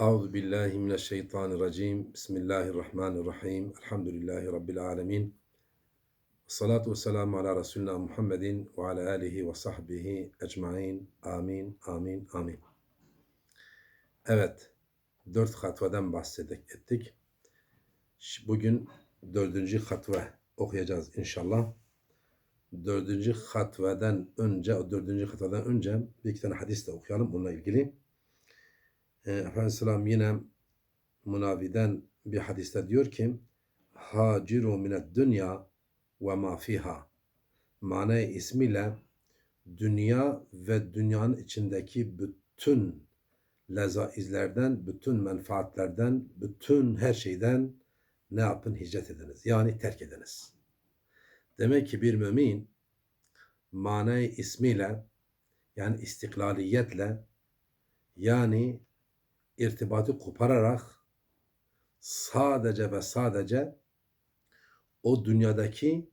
Euzu billahi mineşşeytanirracim. Bismillahirrahmanirrahim. Elhamdülillahi rabbil alamin. Salatu ve selamu ala Resulina Muhammedin ve ala alihi ve sahbihi ecmaîn. Amin, amin, amin. Evet, dört hatvadan bahsettik ettik. Bugün dördüncü hatve okuyacağız inşallah. Dördüncü hatveden önce, dördüncü hatveden önce bir iki tane hadis de okuyalım onunla ilgili. Ee, Efendimiz yine Munavi'den bir hadiste diyor ki Haciru mined dünya ve ma fiha Mane ismiyle dünya ve dünyanın içindeki bütün lezaizlerden, bütün menfaatlerden, bütün her şeyden ne yapın? Hicret ediniz. Yani terk ediniz. Demek ki bir mümin mane ismiyle yani istiklaliyetle yani irtibatı kopararak sadece ve sadece o dünyadaki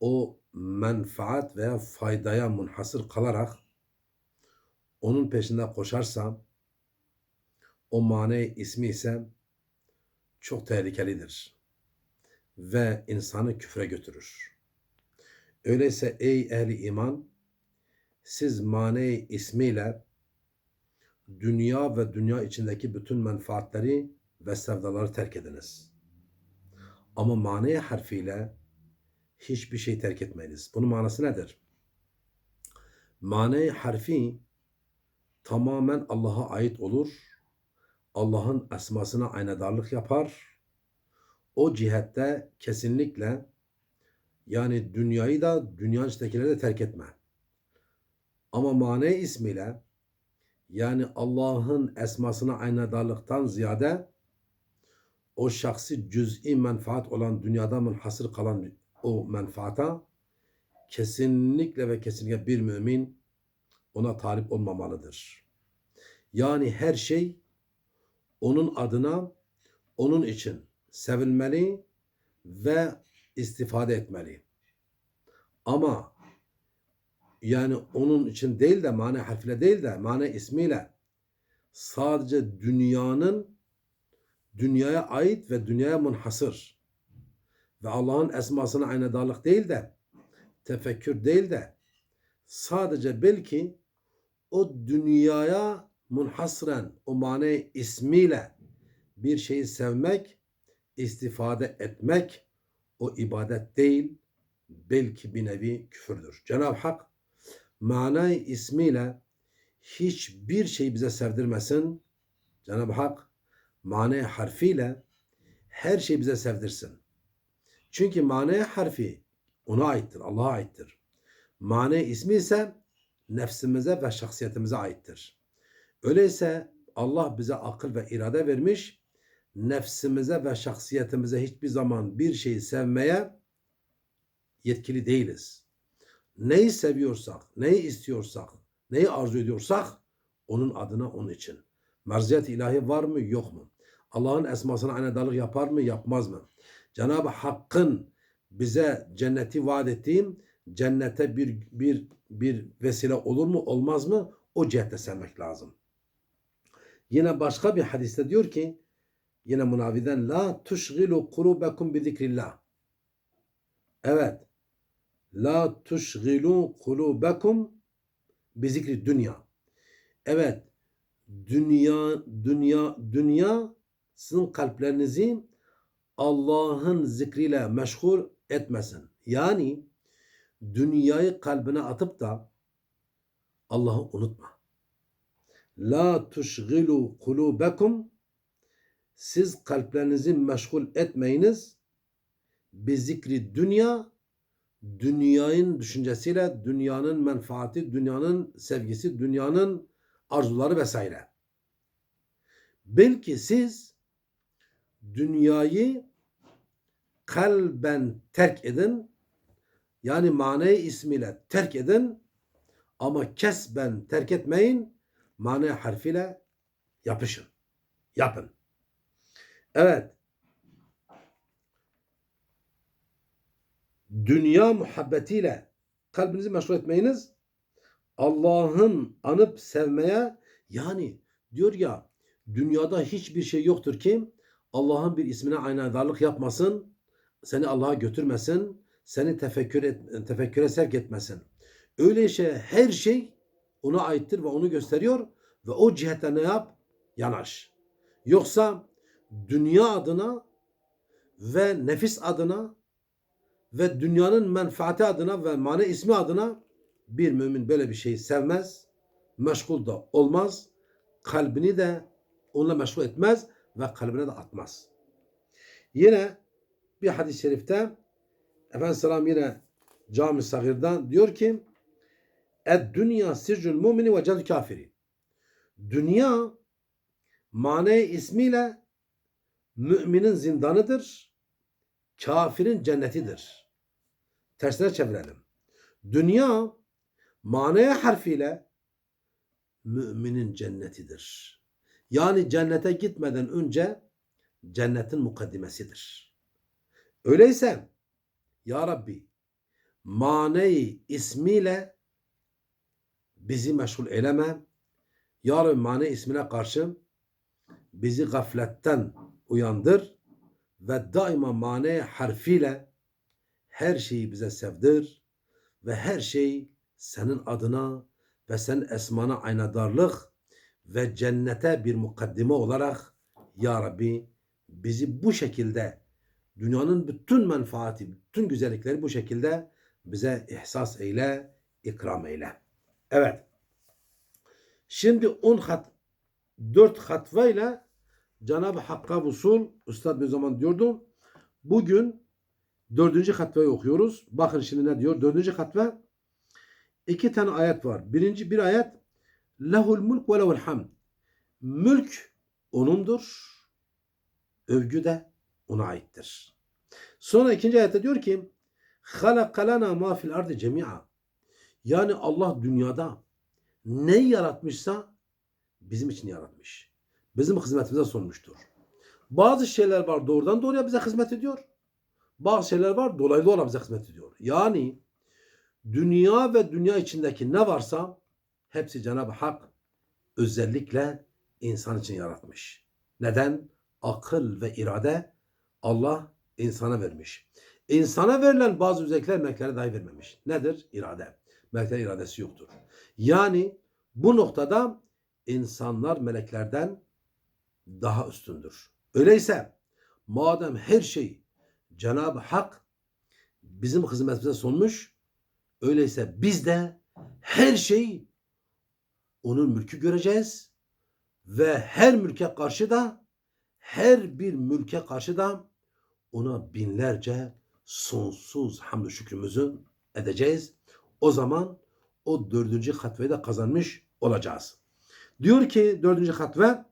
o menfaat veya faydaya munhasır kalarak onun peşinde koşarsam o mane ismi ise çok tehlikelidir ve insanı küfre götürür. Öyleyse ey ehli iman siz mane ismiyle dünya ve dünya içindeki bütün menfaatleri ve sevdaları terk ediniz. Ama mane harfiyle hiçbir şey terk etmeyiniz. Bunun manası nedir? Mane harfi tamamen Allah'a ait olur. Allah'ın esmasına aynadarlık yapar. O cihette kesinlikle yani dünyayı da dünya içindekileri de terk etme. Ama mane ismiyle yani Allah'ın esmasına aynadarlıktan ziyade o şahsi cüz'i menfaat olan dünyada münhasır kalan o menfaata kesinlikle ve kesinlikle bir mümin ona talip olmamalıdır. Yani her şey onun adına, onun için sevilmeli ve istifade etmeli. Ama yani onun için değil de mane harfiyle değil de mane ismiyle sadece dünyanın dünyaya ait ve dünyaya münhasır ve Allah'ın esmasına aynadarlık değil de tefekkür değil de sadece belki o dünyaya munhasren o mane ismiyle bir şeyi sevmek, istifade etmek o ibadet değil belki bir nevi küfürdür. Cenab-ı Hak manay ismiyle hiçbir şey bize sevdirmesin. Cenab-ı Hak mane harfiyle her şey bize sevdirsin. Çünkü mane harfi ona aittir, Allah'a aittir. Mane ismi ise nefsimize ve şahsiyetimize aittir. Öyleyse Allah bize akıl ve irade vermiş, nefsimize ve şahsiyetimize hiçbir zaman bir şeyi sevmeye yetkili değiliz. Neyi seviyorsak, neyi istiyorsak, neyi arzu ediyorsak onun adına onun için. Merziyet ilahi var mı yok mu? Allah'ın esmasına aynadarlık yapar mı yapmaz mı? Cenab-ı Hakk'ın bize cenneti vaat ettiğim cennete bir, bir, bir vesile olur mu olmaz mı? O cihette sevmek lazım. Yine başka bir hadiste diyor ki yine münaviden la tuşgilu kurubekum bi zikrillah. Evet. La tuşgilu kulubekum bi zikri dünya. Evet. Dünya dünya dünya sizin kalplerinizi Allah'ın zikriyle meşgul etmesin. Yani dünyayı kalbine atıp da Allah'ı unutma. La tuşgilu kulubekum siz kalplerinizi meşgul etmeyiniz bi zikri dünya dünyanın düşüncesiyle dünyanın menfaati, dünyanın sevgisi, dünyanın arzuları vesaire. Belki siz dünyayı kalben terk edin yani mane ismiyle terk edin ama kesben terk etmeyin mane harfiyle yapışın. Yapın. Evet. Dünya muhabbetiyle kalbinizi meşgul etmeyiniz. Allah'ın anıp sevmeye yani diyor ya Dünyada hiçbir şey yoktur ki Allah'ın bir ismine aynadarlık yapmasın, seni Allah'a götürmesin, seni tefekkür et, tefekküre sevk etmesin. Öyleyse her şey ona aittir ve onu gösteriyor ve o cihete ne yap? Yanaş. Yoksa dünya adına ve nefis adına ve dünyanın menfaati adına ve mane ismi adına bir mümin böyle bir şeyi sevmez, meşgul da olmaz, kalbini de onunla meşgul etmez ve kalbine de atmaz. Yine bir hadis-i şerifte Efendimiz Selam yine Cami Sagir'den diyor ki Ed dünya sircül mümini ve cel kafiri. Dünya mane ismiyle müminin zindanıdır, kafirin cennetidir. Tersine çevirelim. Dünya mane harfiyle müminin cennetidir. Yani cennete gitmeden önce cennetin mukaddimesidir. Öyleyse Ya Rabbi maneyi ismiyle bizi meşgul eyleme. Ya Rabbi mane ismine karşı bizi gafletten uyandır ve daima mane harfiyle her şeyi bize sevdir ve her şey senin adına ve sen esmana aynadarlık ve cennete bir mukaddime olarak Ya Rabbi bizi bu şekilde dünyanın bütün menfaati, bütün güzellikleri bu şekilde bize ihsas eyle, ikram eyle. Evet. Şimdi 10 hat, 4 hatvayla Cenab-ı Hakk'a usul, Üstad bir zaman diyordu, bugün dördüncü hatvayı okuyoruz. Bakın şimdi ne diyor? Dördüncü hatva iki tane ayet var. Birinci bir ayet lehul mulk ve lehul hamd. Mülk onundur. Övgü de ona aittir. Sonra ikinci ayette diyor ki halakalana ma fil ardı cemi'a. Yani Allah dünyada ne yaratmışsa bizim için yaratmış. Bizim hizmetimize sunmuştur. Bazı şeyler var doğrudan doğruya bize hizmet ediyor. Bazı şeyler var dolaylı olarak bize hizmet ediyor. Yani dünya ve dünya içindeki ne varsa hepsi Cenab-ı Hak özellikle insan için yaratmış. Neden? Akıl ve irade Allah insana vermiş. İnsana verilen bazı özellikler meleklere dahi vermemiş. Nedir? İrade. Melekler iradesi yoktur. Yani bu noktada insanlar meleklerden daha üstündür. Öyleyse madem her şey Cenab-ı Hak bizim hizmetimize sunmuş, öyleyse biz de her şeyi onun mülkü göreceğiz ve her mülke karşı da her bir mülke karşı da ona binlerce sonsuz hamdü şükrümüzü edeceğiz. O zaman o dördüncü hatveyi de kazanmış olacağız. Diyor ki dördüncü hatve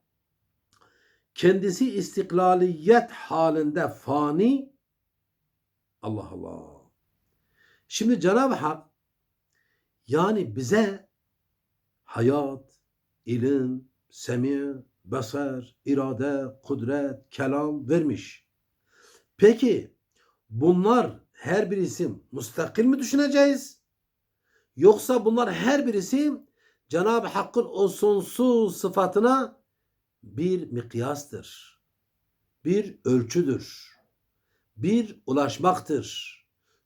kendisi istiklaliyet halinde fani Allah Allah. Şimdi Cenab-ı Hak yani bize hayat, ilim, semi, basar, irade, kudret, kelam vermiş. Peki bunlar her bir isim müstakil mi düşüneceğiz? Yoksa bunlar her birisi Cenab-ı Hakk'ın o sonsuz sıfatına bir mikyastır. Bir ölçüdür. Bir ulaşmaktır.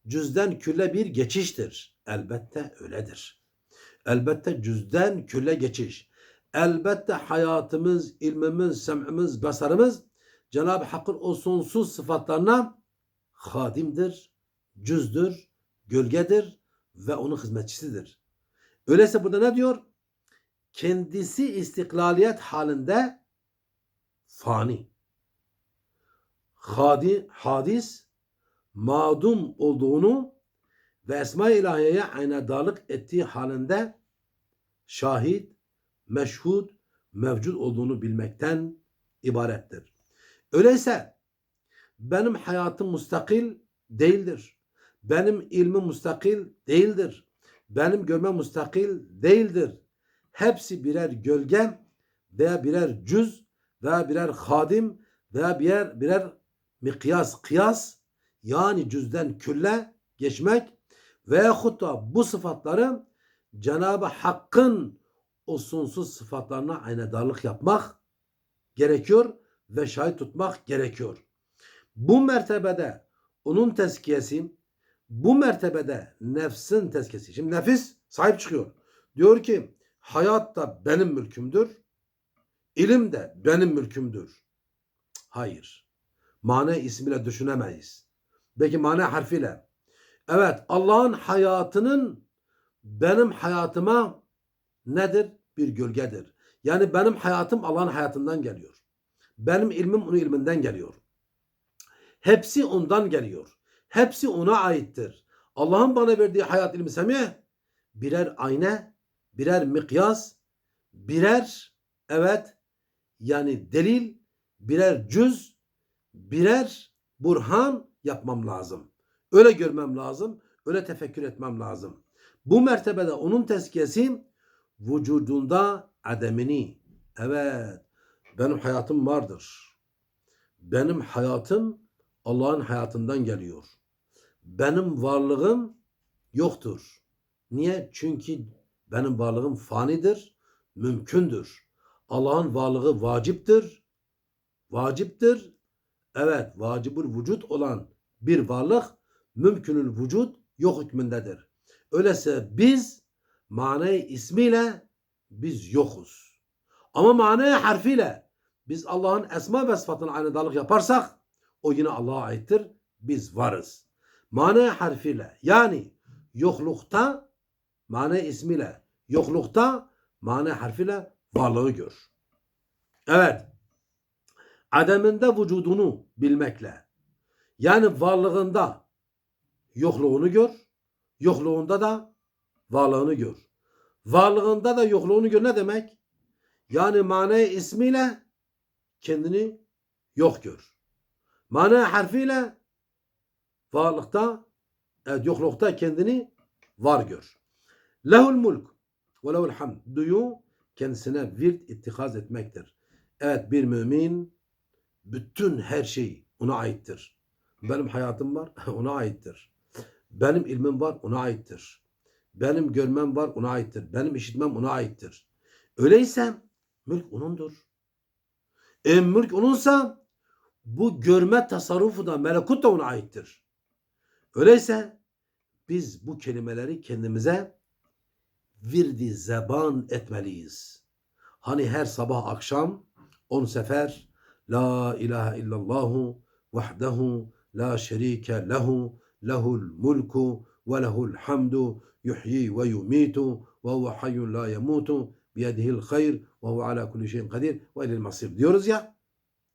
Cüzden külle bir geçiştir. Elbette öyledir. Elbette cüzden külle geçiş. Elbette hayatımız, ilmimiz, sem'imiz, basarımız Cenab-ı Hakk'ın o sonsuz sıfatlarına hadimdir, cüzdür, gölgedir ve onun hizmetçisidir. Öyleyse burada ne diyor? Kendisi istiklaliyet halinde fani. Hadi, hadis, madum olduğunu ve Esma-i İlahiye'ye aynadarlık ettiği halinde şahit, meşhud, mevcut olduğunu bilmekten ibarettir. Öyleyse benim hayatım mustakil değildir. Benim ilmim mustakil değildir. Benim görmem mustakil değildir. Hepsi birer gölge veya birer cüz veya birer hadim veya birer, birer mikyas, kıyas yani cüzden külle geçmek veyahut da bu sıfatları Cenab-ı Hakk'ın o sonsuz sıfatlarına aynadarlık yapmak gerekiyor ve şahit tutmak gerekiyor. Bu mertebede onun tezkiyesi, bu mertebede nefsin tezkiyesi. Şimdi nefis sahip çıkıyor. Diyor ki hayat da benim mülkümdür. İlim de benim mülkümdür. Hayır. Mane ismiyle düşünemeyiz. Belki mane harfiyle. Evet Allah'ın hayatının benim hayatıma nedir? Bir gölgedir. Yani benim hayatım Allah'ın hayatından geliyor. Benim ilmim onun ilminden geliyor. Hepsi ondan geliyor. Hepsi ona aittir. Allah'ın bana verdiği hayat ilmi semih birer ayna, birer mikyas, birer evet yani delil, birer cüz, birer burhan yapmam lazım. Öyle görmem lazım, öyle tefekkür etmem lazım. Bu mertebede onun tezkiyesi vücudunda ademini. Evet, benim hayatım vardır. Benim hayatım Allah'ın hayatından geliyor. Benim varlığım yoktur. Niye? Çünkü benim varlığım fanidir, mümkündür. Allah'ın varlığı vaciptir. Vaciptir. Evet, vacibül vücut olan bir varlık mümkünül vücut yok hükmündedir. Öyleyse biz mane ismiyle biz yokuz. Ama mane harfiyle biz Allah'ın esma ve sıfatına aynı dalık yaparsak o yine Allah'a aittir. Biz varız. Mane harfiyle yani yoklukta mane ismiyle yoklukta mane harfiyle varlığı gör. Evet. Ademinde vücudunu bilmekle yani varlığında yokluğunu gör. Yokluğunda da varlığını gör. Varlığında da yokluğunu gör ne demek? Yani mane ismiyle kendini yok gör. Mane harfiyle varlıkta, evet, yoklukta kendini var gör. Lehul mulk ve lehul hamd. Duyu kendisine virt ittikaz etmektir. Evet bir mümin bütün her şey ona aittir. Benim hayatım var ona aittir. Benim ilmim var ona aittir. Benim görmem var ona aittir. Benim işitmem ona aittir. Öyleyse mülk onundur. E mülk onunsa bu görme tasarrufu da melekut da ona aittir. Öyleyse biz bu kelimeleri kendimize virdi zeban etmeliyiz. Hani her sabah akşam on sefer La ilahe illallahu vahdehu la şerike lehu lehul mulku ve lehul hamdu yuhyi ve yumitu ve huve hayyun la yemutu biyedihil hayr ve huve ala kulli şeyin kadir ve ilil masir diyoruz ya.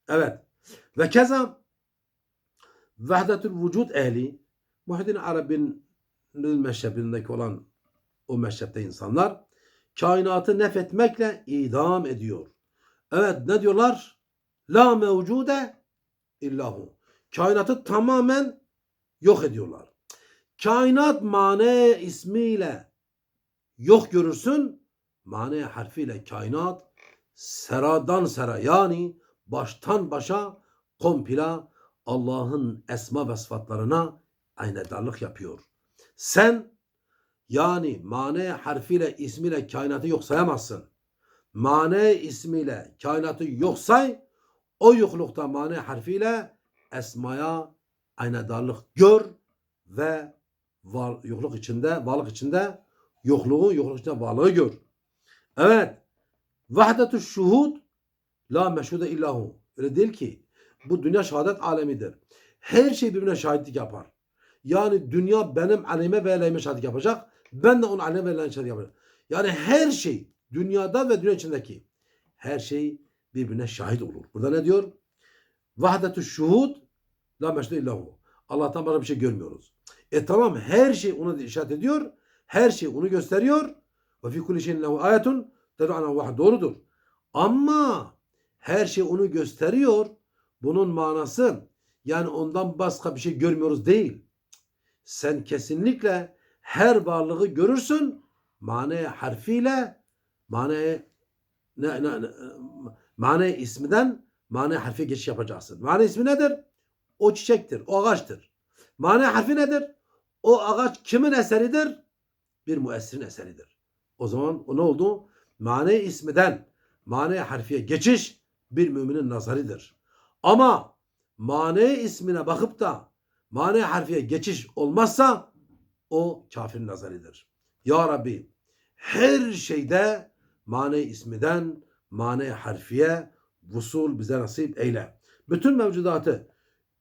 Evet. Ve keza vahdetul vücud ehli Muhyiddin Arabi'nin meşrebindeki olan o meşrepte insanlar kainatı nefetmekle idam ediyor. Evet ne diyorlar? La mevcude illahu. Kainatı tamamen yok ediyorlar. Kainat mane ismiyle yok görürsün. Mane harfiyle kainat seradan sera yani baştan başa kompila Allah'ın esma ve sıfatlarına aynedarlık yapıyor. Sen yani mane harfiyle ismiyle kainatı yok sayamazsın. Mane ismiyle kainatı yok say o yoklukta mane harfiyle esmaya aynedarlık gör ve var, yokluk içinde, varlık içinde yokluğu, yokluk içinde varlığı gör. Evet. Vahdetü şuhud la meşhude illahu. Öyle değil ki. Bu dünya şehadet alemidir. Her şey birbirine şahitlik yapar. Yani dünya benim aleyhime ve aleyhime şahitlik yapacak. Ben de onun aleyhime ve aleyhime şahitlik yapacağım. Yani her şey dünyada ve dünya içindeki her şey birbirine şahit olur. Burada ne diyor? Vahdetü şuhud la meşhude illahu. Allah'tan başka bir şey görmüyoruz. E tamam her şey onu işaret ediyor. Her şey onu gösteriyor. Ve fi kulli şeyin lehu ayetun ted'u. Doğrudur. Ama her şey onu gösteriyor. Bunun manası yani ondan başka bir şey görmüyoruz değil. Sen kesinlikle her varlığı görürsün. Mane harfiyle mane ne, ne, ne, mane isminden mane harfi geçiş yapacaksın. Mane ismi nedir? O çiçektir, o ağaçtır. Mane harfi nedir? O ağaç kimin eseridir? Bir müessirin eseridir. O zaman o ne oldu? Mane ismiden mane harfiye geçiş bir müminin nazarıdır. Ama mane ismine bakıp da mane harfiye geçiş olmazsa o kafir nazarıdır. Ya Rabbi her şeyde mane ismiden mane harfiye vusul bize nasip eyle. Bütün mevcudatı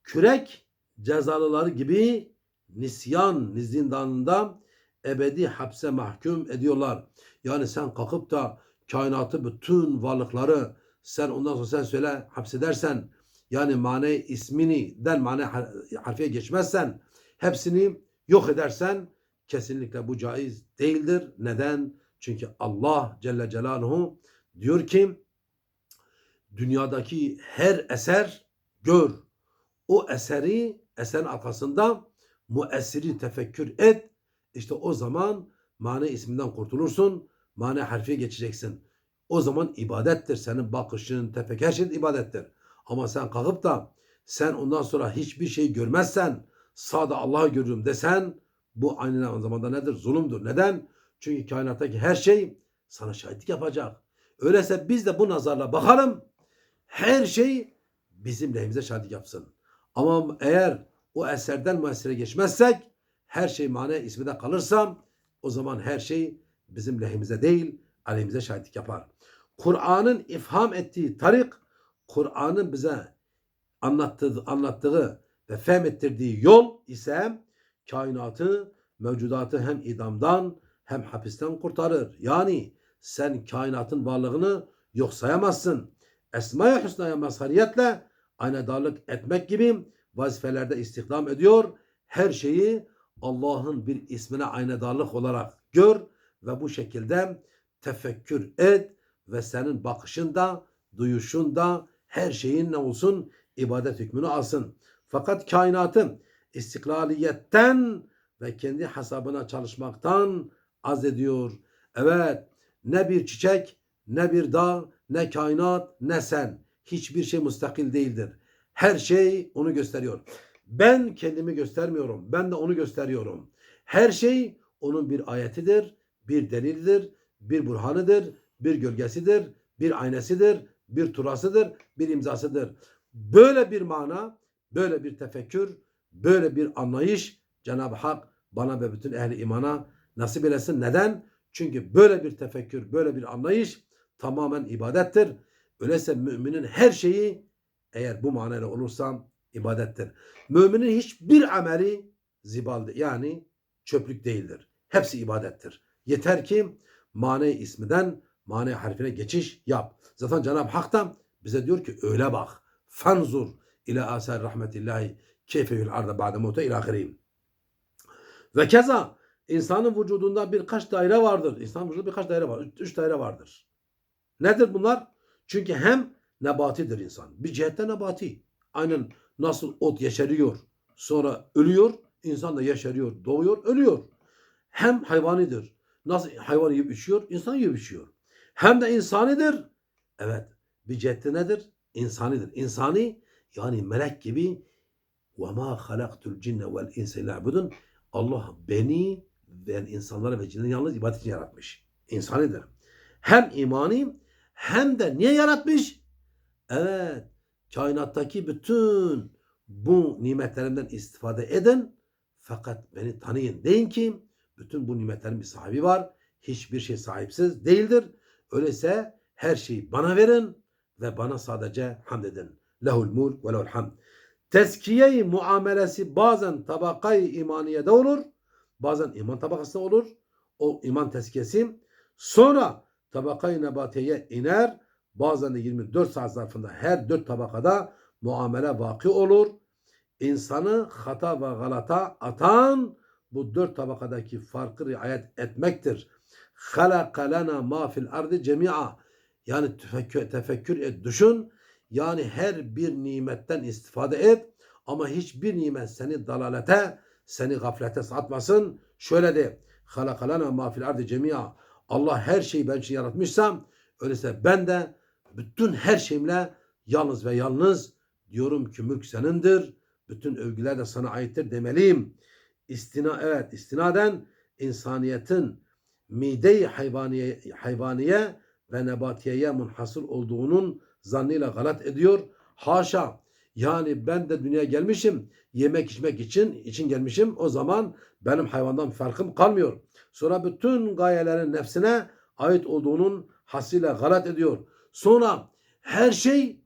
kürek cezalıları gibi nisyan zindanında ebedi hapse mahkum ediyorlar. Yani sen kalkıp da kainatı bütün varlıkları sen ondan sonra sen söyle hapsedersen yani mane ismini den mane har- harfiye geçmezsen hepsini yok edersen kesinlikle bu caiz değildir. Neden? Çünkü Allah Celle Celaluhu diyor ki dünyadaki her eser gör. O eseri eserin arkasında müessiri tefekkür et. İşte o zaman mane isminden kurtulursun. Mane harfiye geçeceksin. O zaman ibadettir. Senin bakışın, tefekkür her şey ibadettir. Ama sen kalkıp da sen ondan sonra hiçbir şey görmezsen sağda Allah'ı görürüm desen bu aynı zamanda nedir? Zulümdür. Neden? Çünkü kainattaki her şey sana şahitlik yapacak. Öyleyse biz de bu nazarla bakalım. Her şey bizim lehimize şahitlik yapsın. Ama eğer o eserden müessire geçmezsek her şey mane isminde kalırsa o zaman her şey bizim lehimize değil aleyhimize şahitlik yapar. Kur'an'ın ifham ettiği tarik Kur'an'ın bize anlattığı, anlattığı ve fehmettirdiği yol ise kainatı, mevcudatı hem idamdan hem hapisten kurtarır. Yani sen kainatın varlığını yok sayamazsın. Esma-i Hüsna'ya mazhariyetle aynadarlık etmek gibi vazifelerde istihdam ediyor. Her şeyi Allah'ın bir ismine aynadarlık olarak gör ve bu şekilde tefekkür et ve senin bakışında, duyuşunda her şeyin ne olsun? ibadet hükmünü alsın. Fakat kainatın istiklaliyetten ve kendi hesabına çalışmaktan az ediyor. Evet, ne bir çiçek, ne bir dağ, ne kainat, ne sen. Hiçbir şey müstakil değildir. Her şey onu gösteriyor. Ben kendimi göstermiyorum. Ben de onu gösteriyorum. Her şey onun bir ayetidir, bir delildir, bir burhanıdır, bir gölgesidir, bir aynasıdır, bir turasıdır, bir imzasıdır. Böyle bir mana, böyle bir tefekkür, böyle bir anlayış Cenab-ı Hak bana ve bütün ehli imana nasip eylesin. Neden? Çünkü böyle bir tefekkür, böyle bir anlayış tamamen ibadettir. Öyleyse müminin her şeyi eğer bu manayla olursa ibadettir. Müminin hiçbir ameli zibaldi yani çöplük değildir. Hepsi ibadettir. Yeter ki mane ismiden mane harfine geçiş yap. Zaten Cenab-ı Hak da bize diyor ki öyle bak. Fanzur ila asar rahmetillahi keyfe fil arda ba'de mevte ila. Ve keza insanın vücudunda birkaç daire vardır. İnsanın vücudunda birkaç daire var. Üç, üç daire vardır. Nedir bunlar? Çünkü hem nebatidir insan. Bir cihette nebati. Aynen nasıl ot yeşeriyor sonra ölüyor. insan da yeşeriyor, doğuyor, ölüyor. Hem hayvanidir. Nasıl hayvan yiyip içiyor? insan yiyip içiyor. Hem de insanidir. Evet. Bir cihette nedir? İnsanidir. İnsani yani melek gibi halaktul cinne vel insa la'budun Allah beni ve insanları ve cinleri yalnız ibadet için yaratmış. İnsanidir. Hem imani hem de niye yaratmış? Evet. Kainattaki bütün bu nimetlerimden istifade edin. Fakat beni tanıyın. Deyin ki bütün bu nimetlerin bir sahibi var. Hiçbir şey sahipsiz değildir. Öyleyse her şeyi bana verin ve bana sadece hamd edin. Lehul mulk ve lehul hamd. Teskiye-i muamelesi bazen tabakayı imaniyede olur. Bazen iman tabakasında olur. O iman tezkiyesi. Sonra tabakayı nebatiye iner. Bazen de 24 saat zarfında her dört tabakada muamele vaki olur. İnsanı hata ve galata atan bu dört tabakadaki farkı riayet etmektir. Halaka lena ma fil ardı cemi'a. Yani tefekkür, tefekkür et, düşün. Yani her bir nimetten istifade et. Ama hiçbir nimet seni dalalete, seni gaflete satmasın. Şöyle de halaka lena ma fil ardı cemi'a. Allah her şeyi ben için yaratmışsam öyleyse ben de bütün her şeyimle yalnız ve yalnız diyorum ki mülk senindir. Bütün övgüler de sana aittir demeliyim. İstina, evet istinaden insaniyetin mide-i hayvaniye, hayvaniye ve nebatiyeye munhasır olduğunun zannıyla galat ediyor. Haşa. Yani ben de dünyaya gelmişim. Yemek içmek için için gelmişim. O zaman benim hayvandan farkım kalmıyor. Sonra bütün gayelerin nefsine ait olduğunun hasıyla galat ediyor. Sonra her şey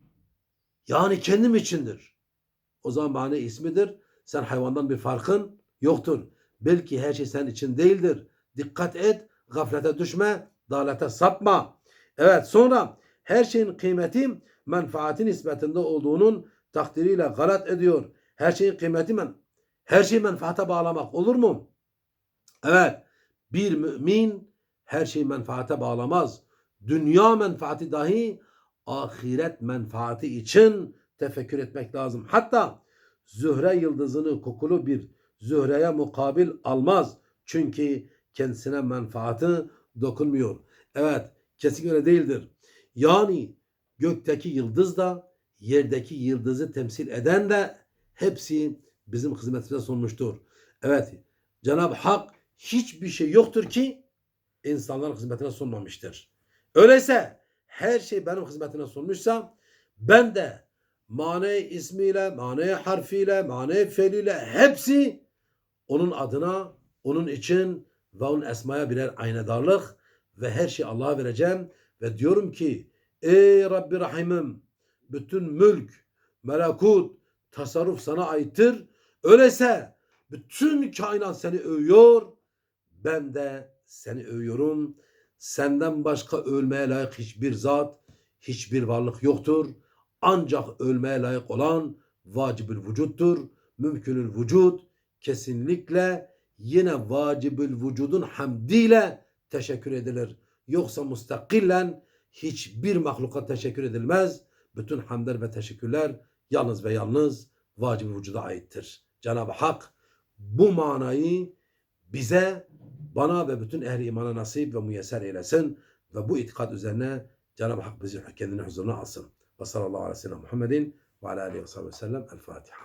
yani kendim içindir. O zaman mani ismidir. Sen hayvandan bir farkın yoktur. Belki her şey senin için değildir. Dikkat et, gaflete düşme, dalete sapma. Evet sonra her şeyin kıymeti menfaati nispetinde olduğunun takdiriyle galat ediyor. Her şeyin kıymeti men her şeyi menfaate bağlamak olur mu? Evet. Bir mümin her şeyi menfaate bağlamaz. Dünya menfaati dahi ahiret menfaati için tefekkür etmek lazım. Hatta zühre yıldızını kokulu bir zühreye mukabil almaz. Çünkü kendisine menfaati dokunmuyor. Evet kesin öyle değildir. Yani gökteki yıldız da yerdeki yıldızı temsil eden de hepsi bizim hizmetimize sunmuştur. Evet Cenab-ı Hak hiçbir şey yoktur ki insanların hizmetine sunmamıştır. Öyleyse her şey benim hizmetine sunmuşsa ben de mane ismiyle, mane harfiyle, mane feliyle hepsi onun adına, onun için ve onun esmaya birer aynadarlık ve her şeyi Allah'a vereceğim ve diyorum ki ey Rabbi Rahimim bütün mülk, melekut, tasarruf sana aittir. Öyleyse bütün kainat seni övüyor. Ben de seni övüyorum. Senden başka ölmeye layık hiçbir zat, hiçbir varlık yoktur. Ancak ölmeye layık olan vacibül vücuttur. Mümkünül vücut kesinlikle yine vacibül vücudun hamdiyle teşekkür edilir. Yoksa mustakillen hiçbir mahluka teşekkür edilmez. Bütün hamdler ve teşekkürler yalnız ve yalnız vacib vücuda aittir. Cenab-ı Hak bu manayı bize, bana ve bütün ehli imana nasip ve müyesser eylesin ve bu itikat üzerine Cenab-ı Hak bizi kendine huzuruna alsın. Ve sallallahu aleyhi ve sellem Muhammedin ve aleyhi ve sellem El Fatiha.